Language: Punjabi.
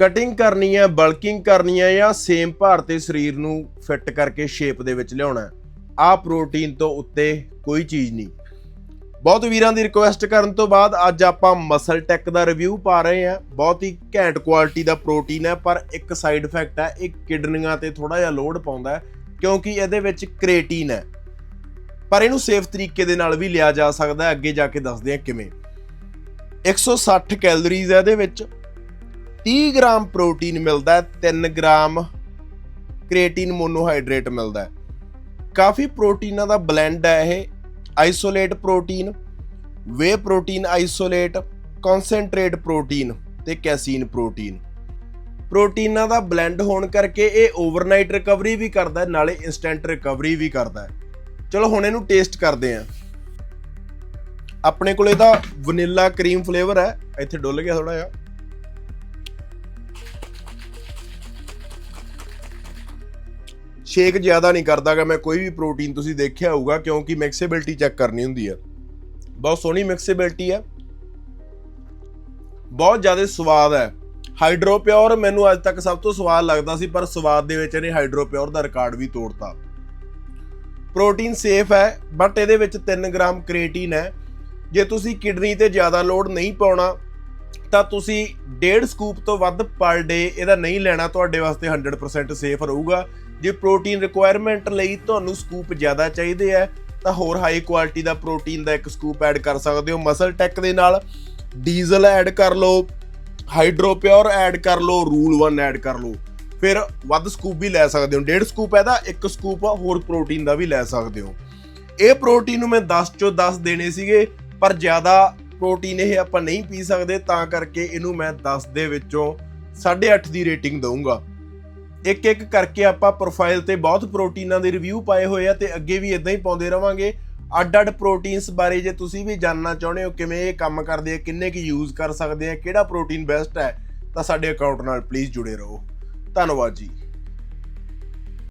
ਕਟਿੰਗ ਕਰਨੀ ਹੈ ਬਲਕਿੰਗ ਕਰਨੀ ਹੈ ਜਾਂ ਸੇਮ ਭਾਰ ਤੇ ਸਰੀਰ ਨੂੰ ਫਿੱਟ ਕਰਕੇ ਸ਼ੇਪ ਦੇ ਵਿੱਚ ਲਿਆਉਣਾ ਹੈ। ਆਹ ਪ੍ਰੋਟੀਨ ਤੋਂ ਉੱਤੇ ਕੋਈ ਚੀਜ਼ ਨਹੀਂ। ਬਹੁਤ ਵੀਰਾਂ ਦੀ ਰਿਕੁਐਸਟ ਕਰਨ ਤੋਂ ਬਾਅਦ ਅੱਜ ਆਪਾਂ ਮਸਲ ਟੈਕ ਦਾ ਰਿਵਿਊ ਪਾ ਰਹੇ ਹਾਂ। ਬਹੁਤ ਹੀ ਘੈਂਟ ਕੁਆਲਿਟੀ ਦਾ ਪ੍ਰੋਟੀਨ ਹੈ, ਪਰ ਇੱਕ ਸਾਈਡ ਇਫੈਕਟ ਹੈ, ਇਹ ਕਿਡਨੀਆਂ ਤੇ ਥੋੜਾ ਜਿਹਾ ਲੋਡ ਪਾਉਂਦਾ ਹੈ, ਕਿਉਂਕਿ ਇਹਦੇ ਵਿੱਚ ਕ੍ਰੇਟੀਨ ਹੈ। ਪਰ ਇਹਨੂੰ ਸੇਫ ਤਰੀਕੇ ਦੇ ਨਾਲ ਵੀ ਲਿਆ ਜਾ ਸਕਦਾ ਹੈ, ਅੱਗੇ ਜਾ ਕੇ ਦੱਸਦੇ ਹਾਂ ਕਿਵੇਂ। 160 ਕੈਲੋਰੀਜ਼ ਹੈ ਇਹਦੇ ਵਿੱਚ। 30 ਗ੍ਰਾਮ ਪ੍ਰੋਟੀਨ ਮਿਲਦਾ ਹੈ 3 ਗ੍ਰਾਮ ਕ੍ਰੇਟਿਨ ਮੋਨੋਹਾਈਡਰੇਟ ਮਿਲਦਾ ਹੈ। ਕਾਫੀ ਪ੍ਰੋਟੀਨਾਂ ਦਾ ਬਲੈਂਡ ਹੈ ਇਹ, isolate protein whey protein isolate concentrate protein ਤੇ ਕੈਸੀਨ ਪ੍ਰੋਟੀਨ। ਪ੍ਰੋਟੀਨਾਂ ਦਾ ਬਲੈਂਡ ਹੋਣ ਕਰਕੇ ਇਹ ਓਵਰਨਾਈਟ ਰਿਕਵਰੀ ਵੀ ਕਰਦਾ ਹੈ, ਨਾਲੇ ਇਨਸਟੈਂਟ ਰਿਕਵਰੀ ਵੀ ਕਰਦਾ ਹੈ। ਚਲੋ ਹੁਣ ਇਹਨੂੰ ਟੇਸਟ ਕਰਦੇ ਹਾਂ। ਆਪਣੇ ਕੋਲ ਇਹਦਾ ਵਨੀਲਾ ਕਰੀਮ ਫਲੇਵਰ ਹੈ, ਇੱਥੇ ਡੁੱਲ ਗਿਆ ਥੋੜਾ ਜਿਹਾ। ਸ਼ੇਕ ਜ਼ਿਆਦਾ ਨਹੀਂ ਕਰਦਾਗਾ ਮੈਂ ਕੋਈ ਵੀ ਪ੍ਰੋਟੀਨ ਤੁਸੀਂ ਦੇਖਿਆ ਹੋਊਗਾ, ਕਿਉਂਕਿ ਮਿਕਸੇਬਿਲਟੀ ਚੈੱਕ ਕਰਨੀ ਹੁੰਦੀ ਹੈ ਬਹੁਤ ਸੋਹਣੀ ਮਿਕਸੇਬਿਲਟੀ ਹੈ ਬਹੁਤ ਜ਼ਿਆਦਾ ਸਵਾਦ ਹੈ ਹਾਈਡਰੋ ਪਿਓਰ ਮੈਨੂੰ ਅੱਜ ਤੱਕ ਸਭ ਤੋਂ ਸਵਾਦ ਲੱਗਦਾ ਸੀ, ਪਰ ਸਵਾਦ ਦੇ ਵਿੱਚ ਇਹਨੇ ਹਾਈਡਰੋ ਪਿਓਰ ਦਾ ਰਿਕਾਰਡ ਵੀ ਤੋੜਤਾ। ਪ੍ਰੋਟੀਨ ਸੇਫ ਹੈ ਬਟ ਇਹਦੇ ਵਿੱਚ 3 ਗ੍ਰਾਮ ਕ੍ਰੇਟਿਨ ਹੈ। ਜੇ ਤੁਸੀਂ ਕਿਡਨੀ ਤੇ ਜ਼ਿਆਦਾ ਲੋਡ ਨਹੀਂ ਪਾਉਣਾ, ਤਾਂ ਤੁਸੀਂ ਡੇਢ ਸਕੂਪ ਤੋਂ ਵੱਧ ਪਰ ਡੇ ਇਹਦਾ ਨਹੀਂ ਲੈਣਾ, ਤੁਹਾਡੇ ਵਾਸਤੇ 100% ਸੇਫ ਰਹੂਗਾ। ਜੇ ਪ੍ਰੋਟੀਨ ਰਿਕੁਆਇਰਮੈਂਟ ਲਈ ਤੁਹਾਨੂੰ ਸਕੂਪ ਜ਼ਿਆਦਾ ਚਾਹੀਦੇ ਹੈ ਤਾਂ ਹੋਰ ਹਾਈ ਕੁਆਲਿਟੀ ਦਾ ਪ੍ਰੋਟੀਨ ਦਾ ਇੱਕ ਸਕੂਪ ਐਡ ਕਰ ਸਕਦੇ ਹੋ। ਮਸਲ ਟੈਕ ਦੇ ਨਾਲ ਡੀਜ਼ਲ ਐਡ ਕਰ ਲਓ ਹਾਈਡਰੋ ਪਿਓਰ ਐਡ ਕਰ ਲਓ ਰੂਲ 1 ਐਡ ਕਰ ਲਓ। ਫਿਰ ਵੱਧ ਸਕੂਪ ਵੀ ਲੈ ਸਕਦੇ ਹੋ। ਡੇਢ ਸਕੂਪ ਹੈ ਤਾਂ ਇੱਕ ਸਕੂਪ ਹੋਰ ਪ੍ਰੋਟੀਨ ਦਾ ਵੀ ਲੈ ਸਕਦੇ ਹੋ। ਇਹ ਪ੍ਰੋਟੀਨ ਨੂੰ ਮੈਂ 10 ਚੋਂ 10 ਦੇਣੇ ਸੀਗੇ, ਪਰ ਜ਼ਿਆਦਾ ਪ੍ਰੋਟੀਨ ਇਹ ਆਪਾਂ ਨਹੀਂ ਪੀ ਸਕਦੇ, ਤਾਂ ਕਰਕੇ ਇਹਨੂੰ ਮੈਂ 10 ਦੇ ਵਿੱਚੋਂ 8.5 ਦੀ ਰੇਟਿੰਗ ਦਊਂਗਾ। ਇੱਕ ਇੱਕ ਕਰਕੇ ਆਪਾਂ ਪ੍ਰੋਫਾਈਲ ਤੇ ਬਹੁਤ ਪ੍ਰੋਟੀਨਾਂ ਦੇ ਰਿਵਿਊ ਪਾਏ ਹੋਏ ਆ ਤੇ ਅੱਗੇ ਵੀ ਇਦਾਂ ਹੀ ਪਾਉਂਦੇ ਰਵਾਂਗੇ। ਅੱਡ-ਅੱਡ ਪ੍ਰੋਟੀਨਸ ਬਾਰੇ ਜੇ ਤੁਸੀਂ ਵੀ ਜਾਣਨਾ ਚਾਹੁੰਦੇ ਹੋ, ਕਿਵੇਂ ਇਹ ਕੰਮ ਕਰਦੇ ਆ, ਕਿੰਨੇ ਕੀ ਯੂਜ਼ ਕਰ ਸਕਦੇ ਆ, ਕਿਹੜਾ ਪ੍ਰੋਟੀਨ ਬੈਸਟ ਹੈ, ਤਾਂ ਸਾਡੇ ਅਕਾਊਂਟ ਨਾਲ ਪਲੀਜ਼ ਜੁੜੇ ਰਹੋ। ਧੰਨਵਾਦ ਜੀ।